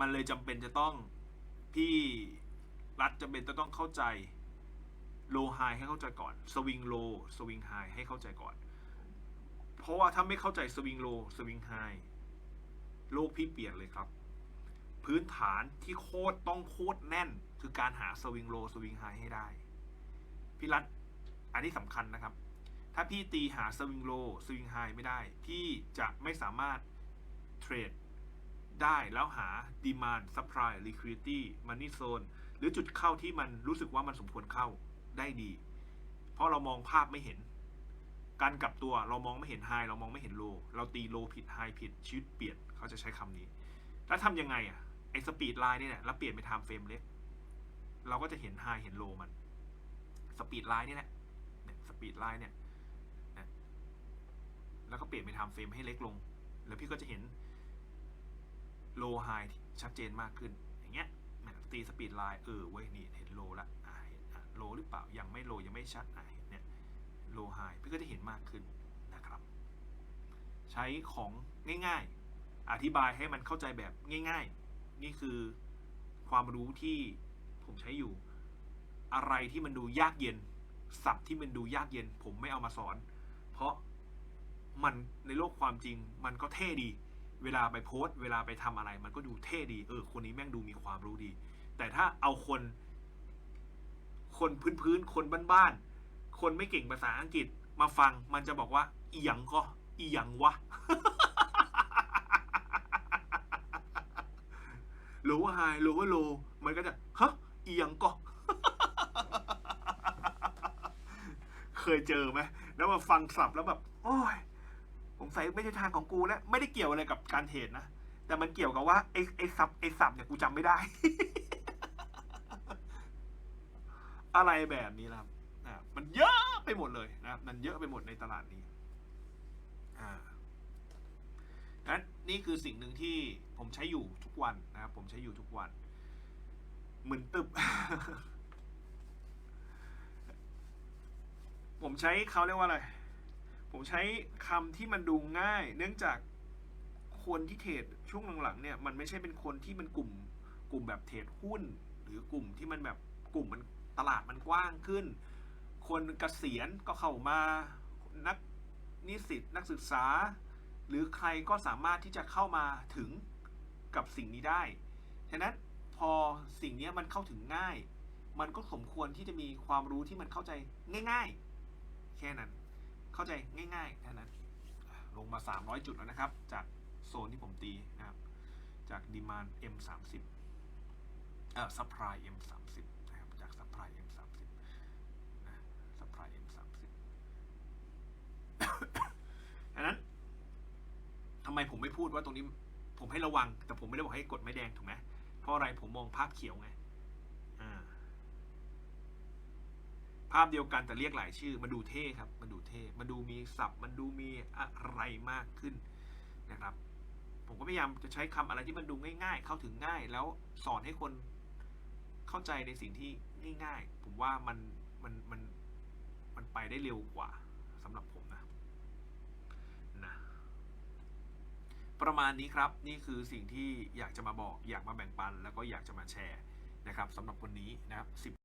มันเลยจำเป็นจะต้องพี่รัฐจำเป็นจะต้องเข้าใจโลไฮให้เข้าใจก่อนสวิงโลสวิงไฮให้เข้าใจก่อน เพราะว่าถ้าไม่เข้าใจสวิงโลสวิงไฮโลกพี่เปลี่ยนเลยครับ พื้นฐานที่โคตรต้องโคตรแน่น คือการหาสวิงโลสวิงไฮให้ได้ พี่รัฐอันนี้สำคัญนะครับ ถ้าพี่ตีหาสวิงโลสวิงไฮไม่ได้ พี่จะไม่สามารถเทรด ได้แล้วหา demand supply liquidity money zone หรือจุดเข้าที่มันรู้สึกว่ามันสมควรเข้าได้ดี เพราะเรามองภาพไม่เห็น การกลับตัวเรามองไม่เห็นไฮเรามองไม่เห็นโลเราตีโลผิดไฮผิดชีวิตเปลี่ยนเขาจะใช้คำนี้ แล้วทำยังไงอะไอ้สปีดไลน์นี่แหละแล้วเปลี่ยนไปไทม์เฟรมเล็กเราก็จะเห็นไฮเห็นโลมันสปีดไลน์นี่แหละเนี่ยสปีดไลน์เนี่ยแล้วก็เปลี่ยนไปทม์เฟรมให้เล็กลง แล้วพี่ก็จะเห็น โลไฮชัดเจนมากขึ้น อย่างเงี้ยตีสปีดไลน์เออเว้ยนี่เห็นโลละอ่าเห็นโลหรือเปล่ายังไม่โลยังไม่ชัดอะเห็นเนี่ยโลไฮพี่ก็จะเห็นมากขึ้นนะครับ ใช้ของง่ายๆ อธิบายให้มันเข้าใจแบบง่าย ๆ นี่คือความรู้ที่ผมใช้อยู่ อะไรที่มันดูยากเย็นศัพท์ที่มันดูยากเย็น ผมไม่เอามาสอน เพราะมันในโลกความจริงมันก็เท่ดี เวลาไปโพสต์ เวลาไปทำอะไร มันก็ดูเท่ดี เออ คนนี้แม่งดูมีความรู้ดี แต่ถ้าเอาคน คนพื้นๆ คนบ้านๆ คนไม่เก่งภาษาอังกฤษมาฟัง มันจะบอกว่า อีหยังก็ อีหยังวะโลว่าไฮโลว่าโล มันก็จะ ฮะ อีหยังก็ เคยเจอไหม แล้วมาฟังสับแล้วแบบ โอ้ย ผมใส่ไม่ใช่ทางของกูแล้วไม่ได้เกี่ยวอะไรกับการเทรดนะ แต่มันเกี่ยวกับว่าไอ้ไอ้สับไอ้สับเนี่ยกูจำไม่ได้ อะไรแบบนี้นะครับมันเยอะไปหมดเลยนะมันเยอะไปหมดในตลาดนี้อ่านั้นนี่คือสิ่งหนึ่งที่ผมใช้อยู่ทุกวันนะครับผมใช้อยู่ทุกวันมึนตึบ ผมใช้เขาเรียกว่าอะไร ผมใช้คำที่มันดูง่าย เนื่องจากคนที่เทรดช่วงหลังๆเนี่ยมันไม่ใช่เป็นคนที่มันกลุ่มกลุ่มแบบเทรดหุ้น หรือกลุ่มที่มันแบบกลุ่มมันตลาดมันกว้างขึ้น คนเกษียณก็เข้ามานักนิสิตนักศึกษา หรือใครก็สามารถที่จะเข้ามาถึงกับสิ่งนี้ได้ฉะนั้นพอสิ่งนี้มันเข้าถึงง่าย มันก็สมควรที่จะมีความรู้ที่มันเข้าใจง่าย ๆ แค่นั้น เข้าใจง่ายๆแค่นั้นลงมา 300 จุดแล้วนะครับ จากโซนที่ผมตีนะครับ จาก demand M 3 0เอ่อ supply M 3 0นะครับจาก supply M 3 0นะ supply M 3 0ดังนั้นทำไมผมไม่พูดว่าตรงนี้ผมให้ระวัง แต่ผมไม่ได้บอกให้กดไม่แดงถูกไหมเพราะอะไรผมมองภาพเขียวไง อ่า ภาพเดียวกันแต่เรียกหลายชื่อ มันดูเท่ครับ มันดูเท่ มันดูมีศัพท์ มันดูมีอะไรมากขึ้นนะครับ ผมก็พยายามจะใช้คำอะไรที่มันดูง่าย ๆ เข้าถึงง่าย แล้วสอนให้คนเข้าใจในสิ่งที่ง่าย ๆ ผมว่ามันมันมันมันไปได้เร็วกว่าสำหรับผมนะนะประมาณนี้ครับ นี่คือสิ่งที่อยากจะมาบอก อยากมาแบ่งปัน แล้วก็อยากจะมาแชร์นะครับสำหรับวันนี้นะครับ